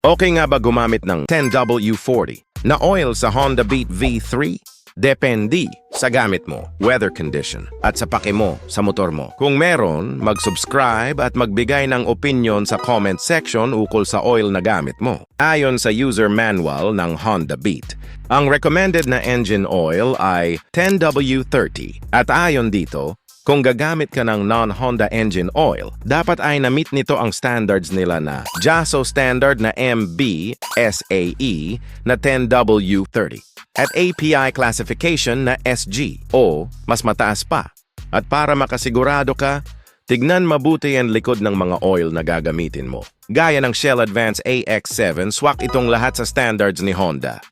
Okay nga ba gumamit ng 10W40 na oil sa Honda Beat V3? Depende sa gamit mo, weather condition, at sa pake mo sa motor mo. Kung meron, mag-subscribe at magbigay ng opinion sa comment section ukol sa oil na gamit mo. Ayon sa user manual ng Honda Beat, ang recommended na engine oil ay 10W30 at ayon dito, kung gagamit ka ng non-Honda engine oil, dapat ay na-meet nito ang standards nila na JASO standard na MB SAE na 10W30 at API classification na SG o mas mataas pa. At para makasigurado ka, tignan mabuti ang likod ng mga oil na gagamitin mo. Gaya ng Shell Advance AX7, swak itong lahat sa standards ni Honda.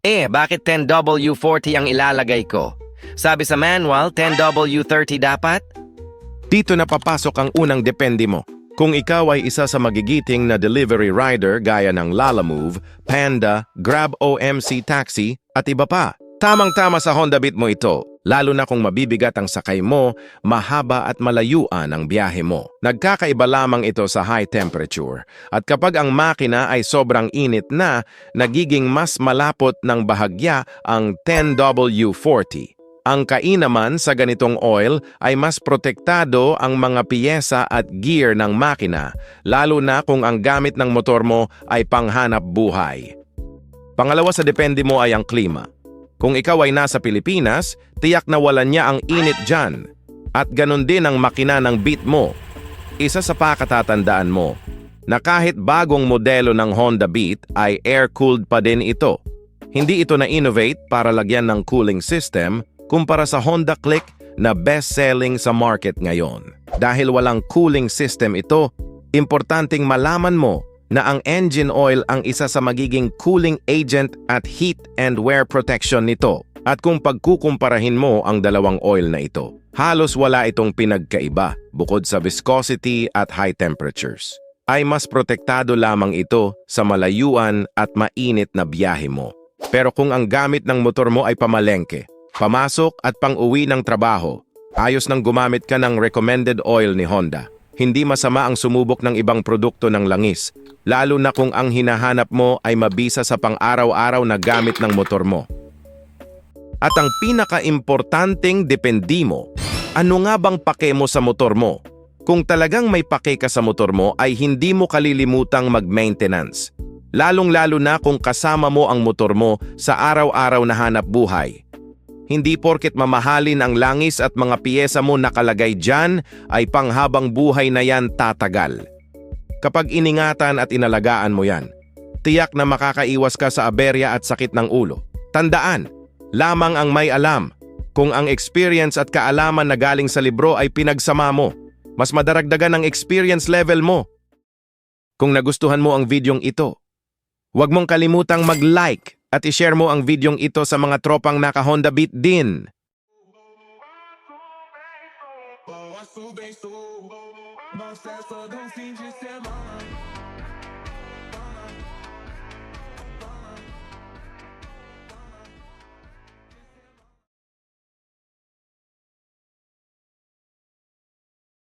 Eh, bakit 10W40 ang ilalagay ko? Sabi sa manual, 10W30 dapat? Dito na papasok ang unang depende mo. Kung ikaw ay isa sa magigiting na delivery rider gaya ng Lalamove, Panda, Grab OMC Taxi at iba pa. Tamang-tama sa Honda Beat mo ito, lalo na kung mabibigat ang sakay mo, mahaba at malayuan ang biyahe mo. Nagkakaiba lamang ito sa high temperature. At kapag ang makina ay sobrang init na, nagiging mas malapot ng bahagya ang 10W40. Ang kainaman sa ganitong oil ay mas protektado ang mga piyesa at gear ng makina, lalo na kung ang gamit ng motor mo ay panghanap buhay. Pangalawa sa depende mo ay ang klima. Kung ikaw ay nasa Pilipinas, tiyak na wala niya ang init dyan. At ganun din ang makina ng beat mo. Isa sa pakatatandaan mo na kahit bagong modelo ng Honda Beat ay air-cooled pa din ito. Hindi ito na-innovate para lagyan ng cooling system kumpara sa Honda Click na best-selling sa market ngayon. Dahil walang cooling system ito, importanteng malaman mo na ang engine oil ang isa sa magiging cooling agent at heat and wear protection nito. At kung pagkukumparahin mo ang dalawang oil na ito, halos wala itong pinagkaiba bukod sa viscosity at high temperatures. Ay mas protektado lamang ito sa malayuan at mainit na biyahe mo. Pero kung ang gamit ng motor mo ay pamalengke, pamasok at pang-uwi ng trabaho, ayos nang gumamit ka ng recommended oil ni Honda. Hindi masama ang sumubok ng ibang produkto ng langis, lalo na kung ang hinahanap mo ay mabisa sa pang-araw-araw na gamit ng motor mo. At ang pinaka-importanting dependi mo, ano nga bang pake mo sa motor mo? Kung talagang may pake ka sa motor mo ay hindi mo kalilimutang mag-maintenance. Lalong-lalo na kung kasama mo ang motor mo sa araw-araw na hanap buhay. Hindi porket mamahalin ang langis at mga piyesa mo nakalagay dyan ay panghabang buhay na yan tatagal. Kapag iningatan at inalagaan mo yan, tiyak na makakaiwas ka sa aberya at sakit ng ulo. Tandaan, lamang ang may alam. Kung ang experience at kaalaman na galing sa libro ay pinagsama mo, mas madaragdagan ang experience level mo. Kung nagustuhan mo ang videong ito, huwag mong kalimutang mag-like at ishare mo ang videong ito sa mga tropang naka Honda Beat din. Oh,